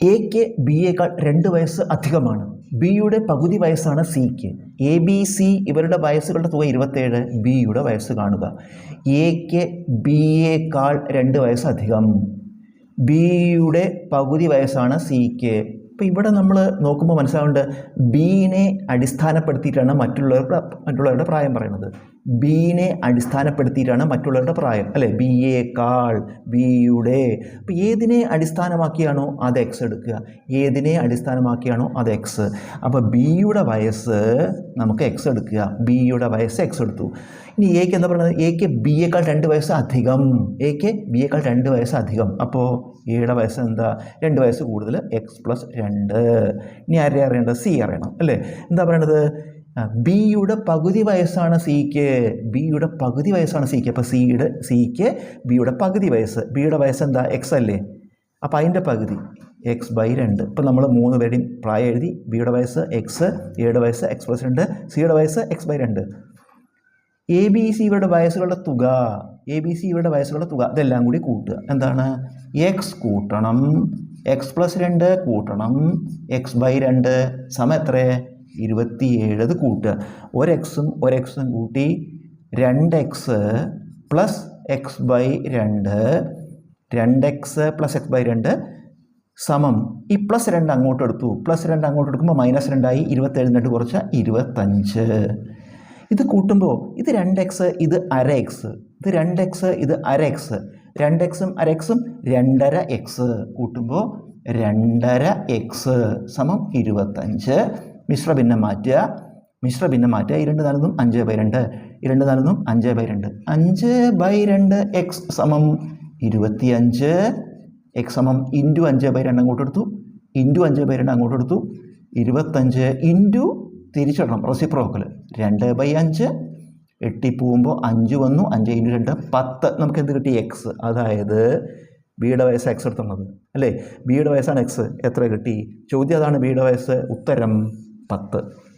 എക്ക് ബിയേക്കാൾ രണ്ട് വയസ്സ് അധികമാണ്. ബിയുടെ പകുതി വയസ്സാണ് സിക്ക് എ ബി സി ഇവരുടെ വയസ്സുകളുടെ തുക ഇരുപത്തേഴ്. ബിയുടെ വയസ്സ് കാണുക. എക്ക് ബിയേക്കാൾ രണ്ട് വയസ്സ് അധികം. ബിയുടെ പകുതി വയസ്സാണ് സിക്ക് അപ്പോൾ ഇവിടെ നമ്മൾ നോക്കുമ്പോൾ മനസ്സിലാവേണ്ട ബീനെ അടിസ്ഥാനപ്പെടുത്തിയിട്ടാണ് മറ്റുള്ളവരുടെ മറ്റുള്ളവരുടെ പ്രായം പറയുന്നത്. ബീനെ അടിസ്ഥാനപ്പെടുത്തിയിട്ടാണ് മറ്റുള്ളവരുടെ പ്രായം അല്ലേ? ബിയേക്കാൾ ബിയുടെ. അപ്പോൾ ഏതിനെ അടിസ്ഥാനമാക്കിയാണോ അത് എക്സ് എടുക്കുക? ഏതിനെ അടിസ്ഥാനമാക്കിയാണോ അത് എക്സ് അപ്പോൾ ബിയുടെ വയസ്സ് നമുക്ക് എക്സ് എടുക്കുക. ബിയുടെ വയസ്സ് എക്സ് എടുത്തു. ഇനി എക്ക് എന്ന് പറയുന്നത്? എക്ക് എക്കാൾ രണ്ട് വയസ്സ് അധികം. എക്ക് എക്കാൾ രണ്ട് വയസ്സ് അധികം. അപ്പോൾ എയുടെ വയസ്സ് എന്താ? രണ്ട് വയസ്സ് കൂടുതൽ എക്സ് പ്ലസ് രണ്ട്. ഇനി ആരെ അറിയേണ്ടത്? സി അറിയണം അല്ലേ? എന്താ പറയണത്? ബിയുടെ പകുതി വയസ്സാണ് സിക്ക് ബിയുടെ പകുതി വയസ്സാണ് സിക്ക് അപ്പോൾ സിയുടെ സിക്ക് ബിയുടെ പകുതി വയസ്സ്. ബിയുടെ വയസ്സ് എന്താ? എക്സ് അല്ലേ? അപ്പോൾ അതിന്റെ പകുതി എക്സ് ബൈ രണ്ട്. ഇപ്പം നമ്മൾ മൂന്ന് പേരുടെയും പ്രായം എഴുതി. ബിയുടെ വയസ്സ് എക്സ് എയുടെ വയസ്സ് എക്സ് പ്ലസ് രണ്ട്. സിയുടെ വയസ്സ് എക്സ് ബൈ രണ്ട്. എ ബി സി ഇവരുടെ വയസ്സുകളുടെ തുക എ ബി സി ഇവരുടെ വയസ്സുകളുടെ തുക ഇതെല്ലാം കൂടി കൂട്ടുക. എന്താണ്? എക്സ് കൂട്ടണം. എക്സ് പ്ലസ് രണ്ട് കൂട്ടണം. എക്സ് ബൈ രണ്ട് സമ എത്ര? ഇരുപത്തിയേഴ് അത് കൂട്ടുക. ഒരു ഒരെക്സും കൂട്ടി രണ്ട് എക്സ് പ്ലസ് എക്സ് ബൈ രണ്ട് രണ്ട് എക്സ് പ്ലസ് എക്സ് ബൈ രണ്ട് സമം. ഈ പ്ലസ് രണ്ട് അങ്ങോട്ട് എടുത്തു പ്ലസ് രണ്ട് അങ്ങോട്ട് എടുക്കുമ്പോൾ മൈനസ് രണ്ടായി ഇരുപത്തേഴ് എന്നിട്ട് കുറച്ച് ഇരുപത്തഞ്ച്. ഇത് കൂട്ടുമ്പോൾ ഇത് രണ്ട് എക്സ് ഇത് അര എക്സ് ഇത് രണ്ട് എക്സ് ഇത് അര എക്സ് രണ്ട് എക്സും അര എക്സും രണ്ടര എക്സ് കൂട്ടുമ്പോൾ രണ്ടര എക്സ് സമം ഇരുപത്തഞ്ച്. മിശ്രഭിന്നം മാറ്റുക. മിശ്രഭിന്നം മാറ്റുക. ഇരണ്ട് നാലെന്നും അഞ്ച് ബൈ രണ്ട്. ഇരണ്ട് നാലിന്നും അഞ്ച് ബൈ രണ്ട്. അഞ്ച് ബൈ രണ്ട് എക്സ് സമം ഇരുപത്തിയഞ്ച്. എക്സ് സമം ഇന്റു അഞ്ച് ബൈ രണ്ട് അങ്ങോട്ട് എടുത്തു ഇന്റു അഞ്ച് ബൈ രണ്ട് അങ്ങോട്ട് എടുത്തു ഇരുപത്തഞ്ച് ഇന്റു തിരിച്ചിടണം റെസിപ്രോക്കൽ രണ്ട് ബൈ അഞ്ച് എട്ടി പോകുമ്പോൾ അഞ്ച് വന്നു അഞ്ച് ഇന്റു രണ്ട് പത്ത്. നമുക്ക് എന്ത് കിട്ടി? എക്സ് അതായത് ബിയുടെ വയസ്സ് എക്സ് എടുത്തുള്ളത് അല്ലേ? ബിയുടെ വയസ്സാണ് എക്സ് എത്ര കിട്ടി? ചോദ്യം അതാണ് ബിയുടെ വയസ്സ്. ഉത്തരം പത്ത്.